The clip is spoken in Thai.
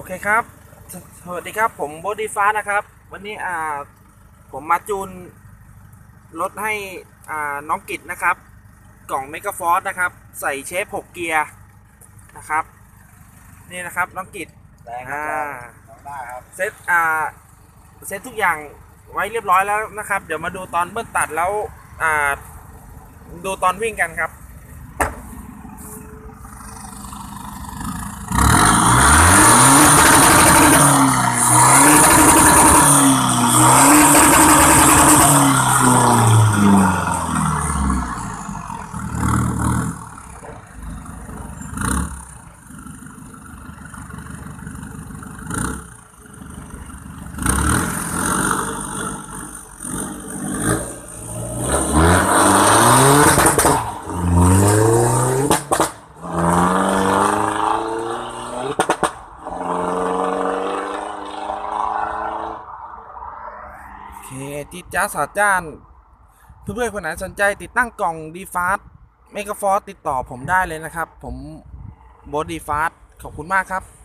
อเคครับสสวัสดีครับผมโบดีฟ้านะครับ วันนี้อ่าผมมาจูนรถให้อ่าน้องกิจนะครับ กล่องเมกะฟอร์นะครับ ใส่เชฟ6เกียร์นะครับ นี่นะครับน้องกิจได้ครับอ่าลองได้ครับเซตอ่าเซตทุกอย่างไว้เรียบร้อยแล้วนะครับ เดี๋ยวมาดูตอนเบิ้ลตัดแล้วอ่าดูตอนวิ่งกันครับ Oh, my God. จิจ้าสาจ้าน เพื่อนๆคนไหนสนใจติดตั้งกล่องดีฟาสเมกะฟอร์ติดต่อผมได้เลยนะครับ ผมโบดีฟาสขอบคุณมากครับ